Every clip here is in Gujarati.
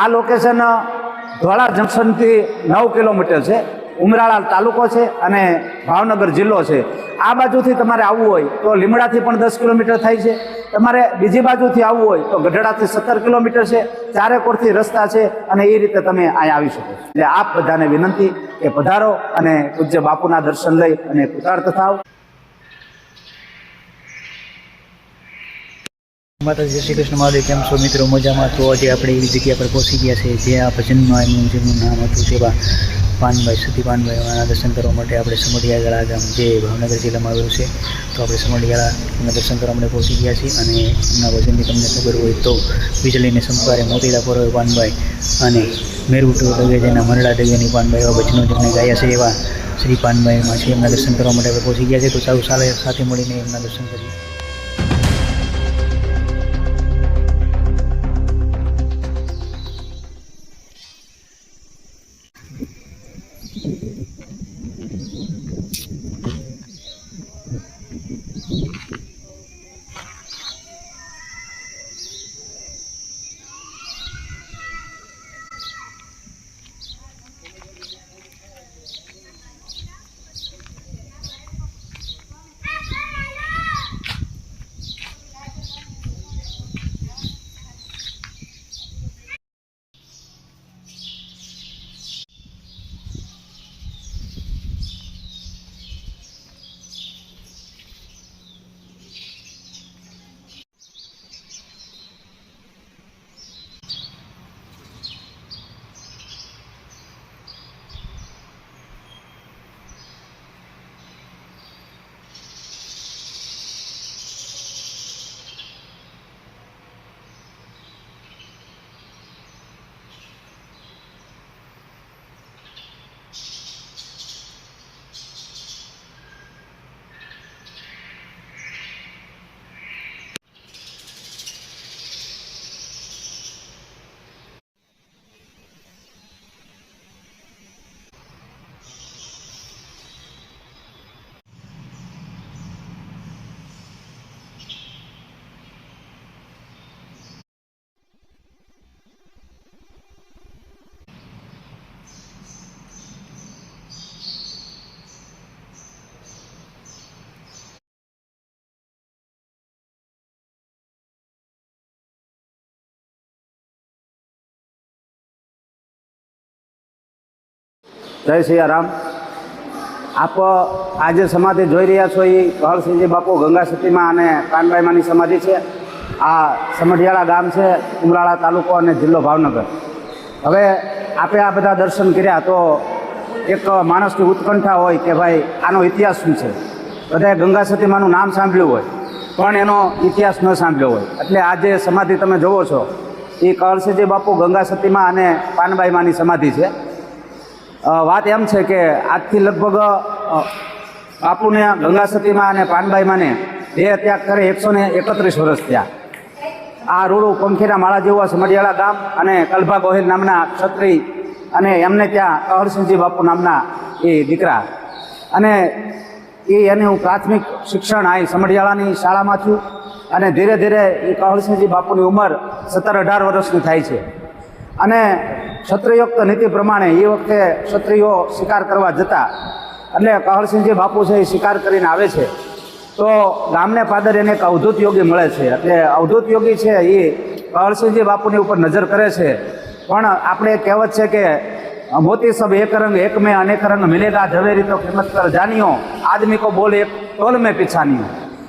આ લોકેશન ધોળા જંકશનથી નવ કિલોમીટર છે. ઉમરાળા તાલુકો છે અને ભાવનગર જિલ્લો છે. આ બાજુથી તમારે આવવું હોય તો લીમડાથી પણ દસ કિલોમીટર થાય છે. તમારે બીજી બાજુથી આવવું હોય તો ગઢડાથી સત્તર કિલોમીટર છે. ચારેકોરથી રસ્તા છે અને એ રીતે તમે અહીંયા આવી શકો એટલે આપ બધાને વિનંતી કે પધારો અને પૂજ્ય બાપુના દર્શન લઈ અને કૃતાર્થ થાવ. માતા જય શ્રી કૃષ્ણ મહાદેવ, કેમ છો? મિત્રો, મજામાં તો આજે આપણે એવી જગ્યા પર પહોંચી ગયા છે જે આ ભજનમાં એમનું જેમનું નામ હતું તેવા પાનભાઈ સુધી પાનભાઈના દર્શન કરવા માટે આપણે સમઢિયાળા ગામ જે ભાવનગર જિલ્લામાં આવેલું છે, તો આપણે સમઢિયાળાના દર્શન કરવા માટે પહોંચી ગયા છીએ અને એમના ભજનની તમને ખબર હોય તો વીજળીને સંપારે મોતીલા પરોય પાનભાઈ અને મેરુટુ ડગે જેના મરડા દગેની પાનભાઈ એવા ભજનો જેમને ગાયા છે એવા શ્રી પાનભાઈમાં છે એમના દર્શન કરવા માટે આપણે પહોંચી ગયા છે તો સારું, સાલે સાથે મળીને એમના દર્શન કરીએ. જય સિયારામ. આપ આજે સમાધિ જોઈ રહ્યા છો એ કહળસિંહજી બાપુ ગંગા સતીમાં અને કાનભાઈમાંની સમાધિ છે. આ સમઢિયાળા ગામ છે, ઉમરાળા તાલુકો અને જિલ્લો ભાવનગર. હવે આપે આ બધા દર્શન કર્યા તો એક માણસની ઉત્કંઠા હોય કે ભાઈ આનો ઇતિહાસ શું છે? બધાએ ગંગા સતીમાનું નામ સાંભળ્યું હોય, પણ એનો ઇતિહાસ ન સાંભળ્યો હોય. એટલે આજે સમાધિ તમે જોવો છો એ કહળસિંહજી બાપુ ગંગા સતીમાં અને પાનબાઈમાંની સમાધિ છે. વાત એમ છે કે આજથી લગભગ બાપુને ગંગા સતીમાં અને પાનબાઈમાંને દેહ ત્યાગ કરે, એકસો ને એકત્રીસ વર્ષ થયા. આ રૂડુ પંખીના માળા જેવા સમઢિયાળા ગામ અને કલભા ગોહિલ નામના ક્ષત્રિય અને એમને ત્યાં કહરસિંહજી બાપુ નામના એ દીકરા. અને એ એનું પ્રાથમિક શિક્ષણ આ સમઢિયાળાની શાળામાં થયું અને ધીરે ધીરે એ કહરસિંહજી બાપુની ઉંમર સત્તર અઢાર વર્ષની થાય છે. અને ક્ષત્રિયોક્ત નીતિ પ્રમાણે એ વખતે ક્ષત્રિયો શિકાર કરવા જતા. એટલે કહરસિંહજી બાપુ છે એ શિકાર કરીને આવે છે. તો ગામને પાદર એને એક અવધૂત યોગી મળે છે. એટલે અવધૂત યોગી છે એ કહરસિંહજી બાપુની ઉપર નજર કરે છે. પણ આપણે કહેવત છે કે, મોતી સબ એક રંગ, એક મેં અનેક રંગ મિલેગા, ઝવેરી તો કિંમત કર જાણ્યો આદમી કો બોલ એક ટોલ મેં પીછાનિયો.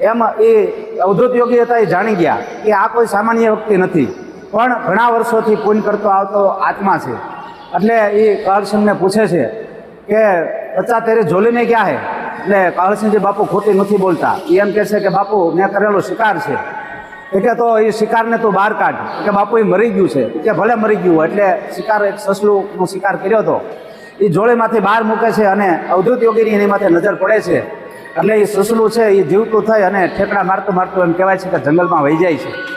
એમ એ અવધૂત યોગી હતા એ જાણી ગયા. કે આ કોઈ સામાન્ય વ્યક્તિ નથી. પણ ઘણા વર્ષોથી પૂન કરતો આવતો આત્મા છે. એટલે એ કાળસિંહને પૂછે છે કે, બચ્ચા, તેરે જોલીને ક્યાં હે? એટલે કાળસિંહજી બાપુ ખોટી નથી બોલતા. એ એમ કહે છે કે, બાપુ, મેં કરેલો શિકાર છે. એટલે તો એ શિકારને તું બહાર કાઢ. કે, બાપુ એ મરી ગયું છે. કે, ભલે મરી ગયું એટલે શિકાર એક સસલુંનો શિકાર કર્યો હતો એ જોળીમાંથી બહાર મૂકે છે અને અવધૂત યોગીની એની માથે નજર પડે છે. એટલે એ સસલું છે એ જીવતું થઈ અને ઠેકડા મારતું મારતું એમ કહેવાય છે કે જંગલમાં વહી જાય છે.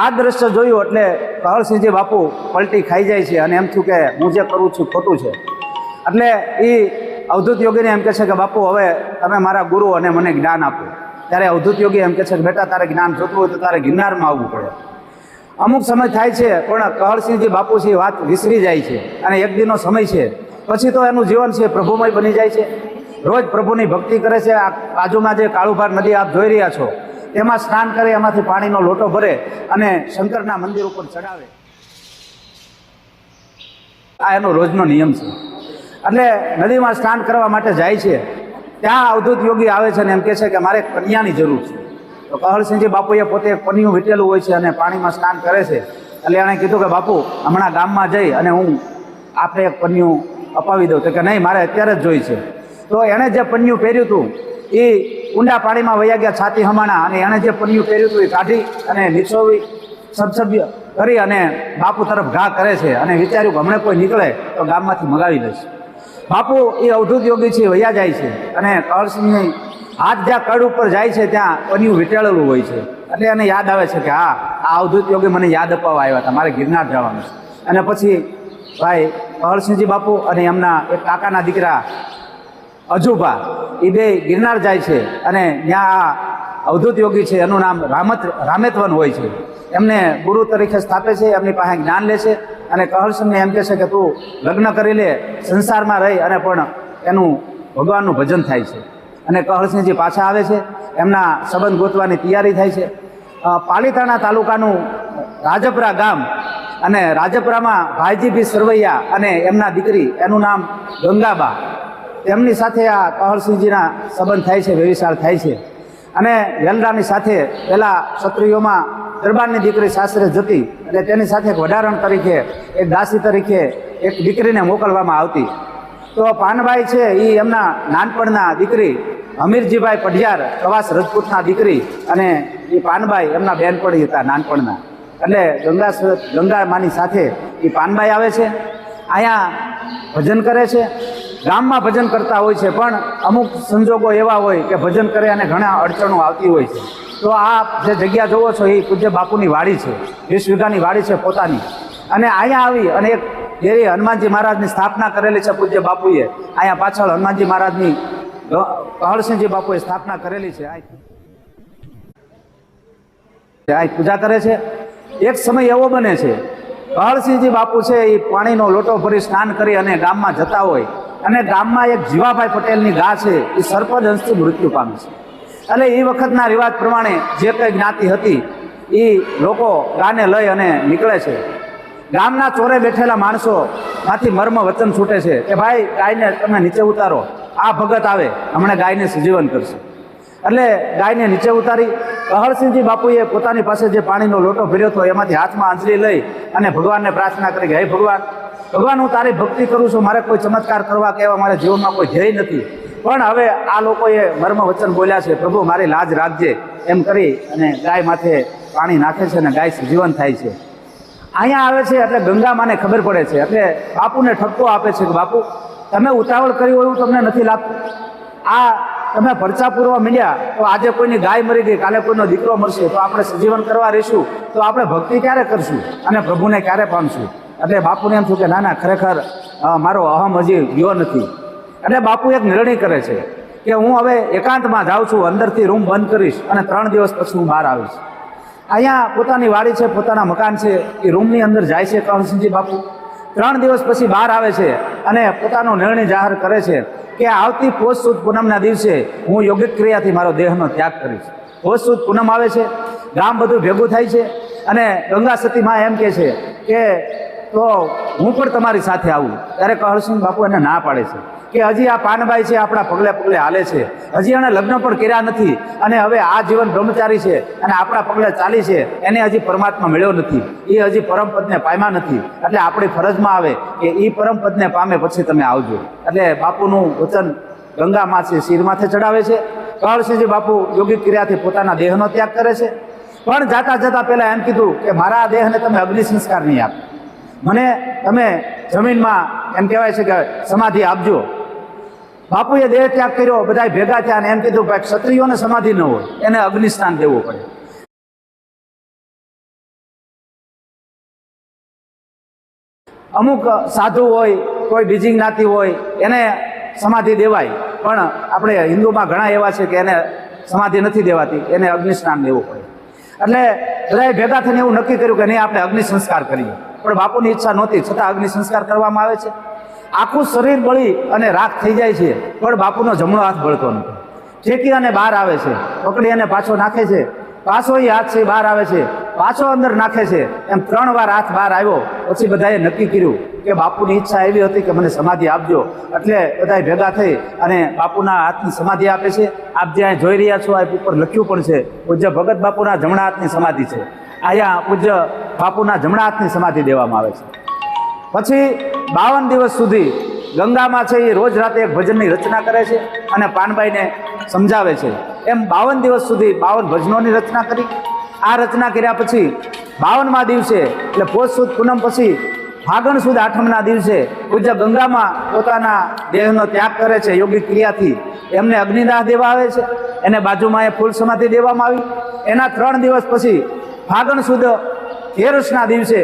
આ દ્રશ્ય જોયું એટલે કહરસિંહજી બાપુ પલટી ખાઈ જાય છે અને એમ થયું કે હું જે કરું છું ખોટું છે. એટલે એ અવધૂત યોગીને એમ કહે છે કે બાપુ, હવે તમે મારા ગુરુ અને મને જ્ઞાન આપો. ત્યારે અવધૂત યોગી એમ કહે છે કે બેટા, તારે જ્ઞાન જોતું હોય તો તારે ગિરનારમાં આવવું પડે. અમુક સમય થાય છે, પણ કહળસિંહજી બાપુ છે વાત વિસરી જાય છે અને એક દિનનો સમય છે. પછી તો એનું જીવન છે, પ્રભુમય બની જાય છે. રોજ પ્રભુની ભક્તિ કરે છે. આ બાજુમાં જે કાળુભાર નદી આપ જોઈ રહ્યા છો એમાં સ્નાન કરે, એમાંથી પાણીનો લોટો ભરે અને શંકરના મંદિર ઉપર ચડાવે. આ એનો રોજનો નિયમ છે. એટલે નદીમાં સ્નાન કરવા માટે જાય છે. ત્યાં અવધૂત યોગી આવે છે અને એમ કહે છે કે મારે કન્યાની જરૂર છે. તો કહળસિંહજી બાપુએ પોતે એક પન્યું વીટેલું હોય છે અને પાણીમાં સ્નાન કરે છે. એટલે એણે કીધું કે બાપુ, હમણાં ગામમાં જઈ અને હું આપણે એક પન્યું અપાવી દઉં. તો કે નહીં, મારે અત્યારે જ જોઈ છે. તો એણે જે પન્યું પહેર્યું હતું એ ઊંડા પાણીમાં વયા ગયા છાતી હમાણા અને એણે જે પન્યું પહેર્યું હતું એ કાઢી અને નીચોવી સબસભ્ય કરી અને બાપુ તરફ ઘા કરે છે અને વિચાર્યું હમણાં કોઈ નીકળે તો ગામમાંથી મગાવી લઈશ. બાપુ એ અવધૂત યોગી છે, વયા જાય છે અને કળસિંહની હાથ જ્યાં કડ ઉપર જાય છે ત્યાં પન્યું વીંટાળેલું હોય છે. એટલે એને યાદ આવે છે કે હા, આ અવધૂત યોગી મને યાદ અપાવવા આવ્યા હતા, મારે ગિરનાર જવાનું છે. અને પછી ભાઈ હરસિંહજી બાપુ અને એમના એક કાકાના દીકરા અજુભા એ બે ગિરનાર જાય છે અને ત્યાં આ અવધૂત યોગી છે, એનું નામ રામત, રામેતવન હોય છે. એમને ગુરુ તરીકે સ્થાપે છે, એમની પાસે જ્ઞાન લે છે અને કહરસમને એમ કહે છે કે તું લગ્ન કરી લે, સંસારમાં રહી અને પણ એનું ભગવાનનું ભજન થાય છે. અને કહરસિંહજી પાછા આવે છે, એમના સંબંધ ગોતવાની તૈયારી થાય છે. પાલીતાણા તાલુકાનું રાજપરા ગામ અને રાજપરામાં ભાઈજીભી સરવૈયા અને એમના દીકરી, એનું નામ ગંગાબા. તેમની સાથે આ કહરસિંહજીના સંબંધ થાય છે વ્યવિચાર થાય છે. અને વેલરાની સાથે પહેલાં ક્ષત્રિયોમાં દરબારની દીકરી સાસરે જતી એટલે તેની સાથે એક વડારણ તરીકે, એક દાસી તરીકે એક દીકરીને મોકલવામાં આવતી. તો પાનભાઈ છે એ એમના નાનપણના દીકરી હમીરજીભાઈ પઢિયાર, પ્રવાસ રજપૂતના દીકરી અને એ પાનભાઈ એમના બેનપણી હતા નાનપણના. એટલે ગંગા ગંગા માની સાથે એ પાનભાઈ આવે છે. અહીંયા ભજન કરે છે. ગામમાં ભજન કરતા હોય છે, પણ અમુક સંજોગો એવા હોય કે ભજન કરે અને ઘણા અડચણો આવતી હોય છે. તો આ જે જગ્યા જોવો છો, એ પૂજ્ય બાપુની વાડી છે, વીસ વીઘાની વાડી છે પોતાની. અને અહીંયા આવી અને એક ડેરી હનુમાનજી મહારાજની સ્થાપના કરેલી છે પૂજ્ય બાપુએ. અહીંયા પાછળ હનુમાનજી મહારાજની કહળસિંહજી બાપુએ સ્થાપના કરેલી છે. આ પૂજા કરે છે. એક સમય એવો બને છે. કહળસિંહજી બાપુ છે, એ પાણીનો લોટો ભરી સ્નાન કરી અને ગામમાં જતા હોય. અને ગામમાં એક જીવાભાઈ પટેલની ગા છે, એ સર્પદંશથી મૃત્યુ પામી છે. એટલે એ વખતના રિવાજ પ્રમાણે જે કંઈ જ્ઞાતિ હતી, એ લોકો ગાને લઈ અને નીકળે છે. ગામના ચોરે બેઠેલા માણસો માંથી મર્મ વચન છૂટે છે કે ભાઈ, ગાયને તમે નીચે ઉતારો. આ ભગત આવે, હમણાં ગાયને સજીવન કરશે. એટલે ગાયને નીચે ઉતારી કહરસિંહજી બાપુએ પોતાની પાસે જે પાણીનો લોટો ભર્યો હતો, એમાંથી હાથમાં આંજલી લઈ અને ભગવાનને પ્રાર્થના કરી કે, હે ભગવાન ભગવાન, હું તારી ભક્તિ કરું છું, મારે કોઈ ચમત્કાર કરવા કે એવા મારા જીવનમાં કોઈ ધ્યેય નથી. પણ હવે આ લોકોએ મર્મ વચન બોલ્યા છે, પ્રભુ, મારી લાજ રાખજે. એમ કરી અને ગાય માથે પાણી નાખે છે અને ગાય સજીવન થાય છે. અહીંયા આવે છે, એટલે ગંગા માને ખબર પડે છે. એટલે બાપુને ઠપકો આપે છે કે, બાપુ, તમે ઉતાવળ કરી હોય એવું તમને નથી લાગતું? આ તમે પરચા પૂરવા મીડ્યા, તો આજે કોઈની ગાય મરી ગઈ, કાલે કોઈનો દીકરો મરશે, તો આપણે સજીવન કરવા રહીશું, તો આપણે ભક્તિ ક્યારે કરશું? અને પ્રભુને ક્યારે પામશું? એટલે બાપુને એમ થયું કે ના ના, ખરેખર મારો અહમ હજી ગયો નથી. એટલે બાપુ એક નિર્ણય કરે છે કે હું હવે એકાંતમાં જાઉં છું, અંદરથી રૂમ બંધ કરીશ અને ત્રણ દિવસ પછી હું બહાર આવીશ. અહીંયા પોતાની વાડી છે, પોતાના મકાન છે, એ રૂમની અંદર જાય છે કરણસિંહજી બાપુ. ત્રણ દિવસ પછી બહાર આવે છે અને પોતાનો નિર્ણય જાહેર કરે છે કે આવતી પોષ સુદ પૂનમના દિવસે હું યોગિક ક્રિયાથી મારો દેહનો ત્યાગ કરીશ. પોષ સુદ પૂનમ આવે છે, ગામ બધું ભેગું થાય છે અને ગંગા સતીમાં એમ કહે છે કે તો હું પણ તમારી સાથે આવું. ત્યારે કહરસિંહ બાપુ એને ના પાડે છે કે હજી આ પાનબાઈ છે, આપણા પગલે પગલે હાલે છે. હજી એણે લગ્ન પણ કર્યા નથી અને હવે આ જીવન બ્રહ્મચારી છે અને આપણા પગલે ચાલી છે. એને હજી પરમાત્મા મળ્યો નથી. એ હજી પરમપદને પામ્યા નથી. એટલે આપણી ફરજમાં આવે કે એ પરમપદને પામે પછી તમે આવજો. એટલે બાપુનું વચન ગંગામાં છે શિર માથે ચડાવે છે. કહરસિંહજી બાપુ યોગિક ક્રિયાથી પોતાના દેહનો ત્યાગ કરે છે. પણ જાતા જતા પહેલા એમ કીધું કે મારા દેહને તમે અગ્નિ સંસ્કાર નહીં આપો. મને તમે જમીનમાં એમ કહેવાય છે કે સમાધિ આપજો. બાપુએ દેહ ત્યાગ કર્યો બધા ભેગા થયા અને એમ કીધું ભાઈ ક્ષત્રિયોને સમાધિ ન હોય, એને અગ્નિસ્થાન દેવું પડે. અમુક સાધુ હોય, કોઈ બીજી જ્ઞાતિ હોય, એને સમાધિ દેવાય. પણ આપણે હિન્દુમાં ઘણા એવા છે કે એને સમાધિ નથી દેવાતી, એને અગ્નિસ્નાન દેવું પડે. એટલે બધાએ ભેગા થઈને એવું નક્કી કર્યું કે નહીં, આપણે અગ્નિ સંસ્કાર કરીએ. પણ બાપુની ઈચ્છા નહોતી, છતાં અગ્નિ સંસ્કાર કરવામાં આવે છે. આખું શરીર બળી અને રાખ થઈ જાય છે, પણ બાપુનો જમણો હાથ બળતો નથી. ઠેકી અને બહાર આવે છે, પકડી અને પાછો નાખે છે. પાછો એ હાથ છે બહાર આવે છે, પાછો અંદર નાખે છે. એમ ત્રણ વાર હાથ બહાર આવ્યો, પછી બધાએ નક્કી કર્યું કે બાપુની ઈચ્છા એવી હતી કે મને સમાધિ આપજો. એટલે બધાએ ભેગા થઈ અને બાપુના હાથની સમાધિ આપે છે. આપ જ્યાં જોઈ રહ્યા છો, આ ઉપર લખ્યું પણ છે, પૂજ્ય ભગત બાપુના જમણા હાથની સમાધિ છે. અહીંયા પૂજ્ય બાપુના જમણા હાથની સમાધિ દેવામાં આવે છે. પછી બાવન દિવસ સુધી ગંગામાં છે એ રોજ રાતે એક ભજનની રચના કરે છે અને પાનભાઈને સમજાવે છે. એમ બાવન દિવસ સુધી બાવન ભજનોની રચના કરી. આ રચના કર્યા પછી બાવનમાં દિવસે, એટલે પોષ સુદ પૂનમ પછી, ફાગણ સુદ આઠમના દિવસે પૂજ્ય ગંગામાં પોતાના દેહનો ત્યાગ કરે છે યોગિક ક્રિયાથી. એમને અગ્નિદાહ દેવા આવે છે. એને બાજુમાં એ ફૂલ સમાધિ દેવામાં આવી. એના ત્રણ દિવસ પછી ફાગણ સુદ તેરસના દિવસે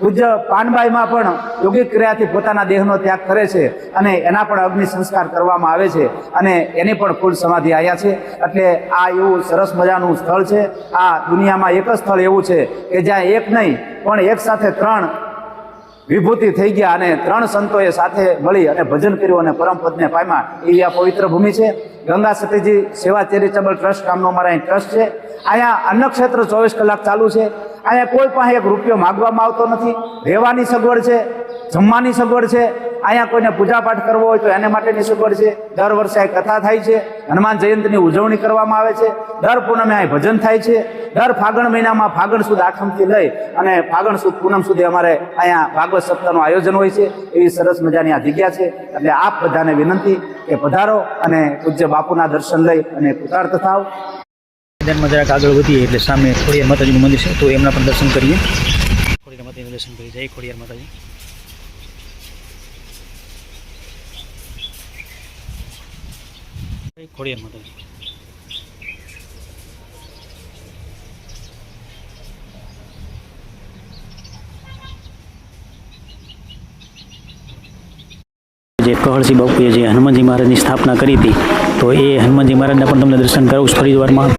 પૂજ્ય પાનબાઈમાં પણ યોગિક ક્રિયાથી પોતાના દેહનો ત્યાગ કરે છે અને એના પણ અગ્નિ સંસ્કાર કરવામાં આવે છે અને એની પણ ફૂલ સમાધિ આવ્યા છે. એટલે આ એવું સરસ મજાનું સ્થળ છે. આ દુનિયામાં એક જ સ્થળ એવું છે કે જ્યાં એક નહીં, પણ એક સાથે ત્રણ વિભૂતિ થઈ ગયા અને ત્રણ સંતોએ સાથે મળી અને ભજન કર્યું અને પરમપદને પામ્યા. એવી આ પવિત્ર ભૂમિ છે. ગંગા સતીજી સેવા ચેરિટેબલ ટ્રસ્ટ નામનો અમારા અહીં ટ્રસ્ટ છે. અહીંયા અન્નક્ષેત્ર ચોવીસ કલાક ચાલુ છે. અહીંયા કોઈ પાસે એક રૂપિયો માગવામાં આવતો નથી. રહેવાની સગવડ છે. જમવાની સગવડ છે. અહીંયા કોઈને પૂજાપાઠ કરવો હોય તો એને માટેની સગવડ છે. દર વર્ષે અહીં કથા થાય છે. હનુમાન જયંતિની ઉજવણી કરવામાં આવે છે. દર પૂનમે અહીં ભજન થાય છે. દર ફાગણ મહિનામાં ફાગણ સુદ આઠમથી લઈ અને ફાગણ સુદ પૂનમ સુધી અમારે અહીંયા ભાગવત સપ્તાહનું આયોજન હોય છે. એવી સરસ મજાની આ જગ્યા છે. એટલે આપ બધાને વિનંતી કે પધારો અને પૂજ્ય બાપુના દર્શન લઈ અને કૃતાર્થ થાવ મેદાનમાં જરાક આગળ વધીએ એટલે સામે ખોડિયાર માતાજીનું મંદિર છે. તો એમના પણ દર્શન કરીએ. ખોડિયાર માતાજીનું દર્શન કરીએ જય. ખોડિયાર માતાજી. ખોડિયાર માતાજી જે કહળસી બાપુએ જે હનુમાનજી મહારાજની સ્થાપના કરી હતી, તો એ હનુમાનજી મહારાજના પણ તમને દર્શન કરાવું ફરી વારમાં